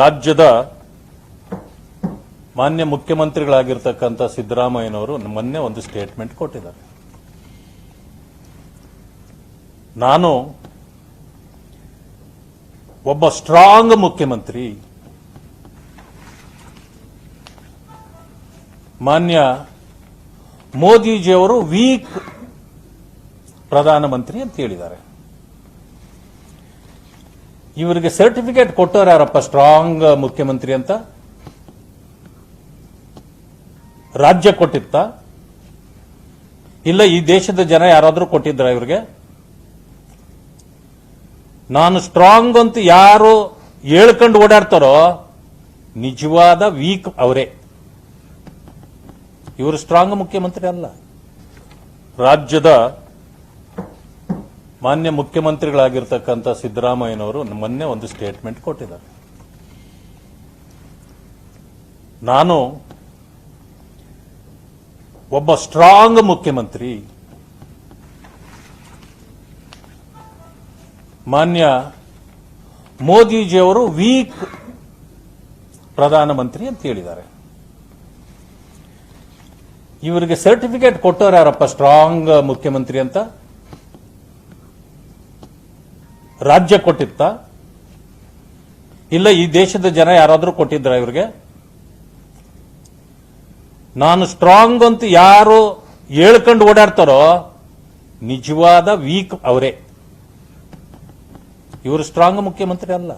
ರಾಜ್ಯದ ಮಾನ್ಯ ಮುಖ್ಯಮಂತ್ರಿಗಳಾಗಿರ್ತಕ್ಕಂಥ ಸಿದ್ದರಾಮಯ್ಯನವರು ಮೊನ್ನೆ ಒಂದು ಸ್ಟೇಟ್ಮೆಂಟ್ ಕೊಟ್ಟಿದ್ದಾರೆ. ನಾನು ಒಬ್ಬ ಸ್ಟ್ರಾಂಗ್ ಮುಖ್ಯಮಂತ್ರಿ, ಮಾನ್ಯ ಮೋದಿಜಿಯವರು ವೀಕ್ ಪ್ರಧಾನಮಂತ್ರಿ ಅಂತ ಹೇಳಿದ್ದಾರೆ. ಇವರಿಗೆ ಸರ್ಟಿಫಿಕೇಟ್ ಕೊಟ್ಟವ್ರು ಯಾರಪ್ಪ? ಸ್ಟ್ರಾಂಗ್ ಮುಖ್ಯಮಂತ್ರಿ ಅಂತ? ರಾಜ್ಯ ಕೊಟ್ಟಿತ್ತ? ಇಲ್ಲ, ಈ ದೇಶದ ಜನ ಯಾರಾದರೂ ಕೊಟ್ಟಿದ್ರ ಇವ್ರಿಗೆ? ನಾನು ಸ್ಟ್ರಾಂಗ್ ಅಂತ ಯಾರು ಹೇಳ್ಕೊಂಡು ಓಡಾಡ್ತಾರೋ, ನಿಜವಾದ ವೀಕ್ ಅವರೇ. ಇವರು ಸ್ಟ್ರಾಂಗ್ ಮುಖ್ಯಮಂತ್ರಿ ಅಲ್ಲ. ರಾಜ್ಯದ ಮಾನ್ಯ ಮುಖ್ಯಮಂತ್ರಿಗಳಾಗಿರ್ತಕ್ಕಂಥ ಸಿದ್ದರಾಮಯ್ಯನವರು ಮೊನ್ನೆ ಒಂದು ಸ್ಟೇಟ್ಮೆಂಟ್ ಕೊಟ್ಟಿದ್ದಾರೆ. ನಾನು ಒಬ್ಬ ಸ್ಟ್ರಾಂಗ್ ಮುಖ್ಯಮಂತ್ರಿ, ಮಾನ್ಯ ಮೋದಿಜಿಯವರು ವೀಕ್ ಪ್ರಧಾನಮಂತ್ರಿ ಅಂತ ಹೇಳಿದ್ದಾರೆ. ಇವರಿಗೆ ಸರ್ಟಿಫಿಕೇಟ್ ಕೊಟ್ಟವ್ರು ಯಾರಪ್ಪ? ಸ್ಟ್ರಾಂಗ್ ಮುಖ್ಯಮಂತ್ರಿ ಅಂತ? ರಾಜ್ಯ ಕೊಟ್ಟಿತ್ತ? ಇಲ್ಲ, ಈ ದೇಶದ ಜನ ಯಾರಾದರೂ ಕೊಟ್ಟಿದ್ರ ಇವ್ರಿಗೆ? ನಾನು ಸ್ಟ್ರಾಂಗ್ ಅಂತ ಯಾರು ಹೇಳ್ಕೊಂಡು ಓಡಾಡ್ತಾರೋ, ನಿಜವಾದ ವೀಕ್ ಅವರೇ. ಇವರು ಸ್ಟ್ರಾಂಗ್ ಮುಖ್ಯಮಂತ್ರಿ ಅಲ್ಲ.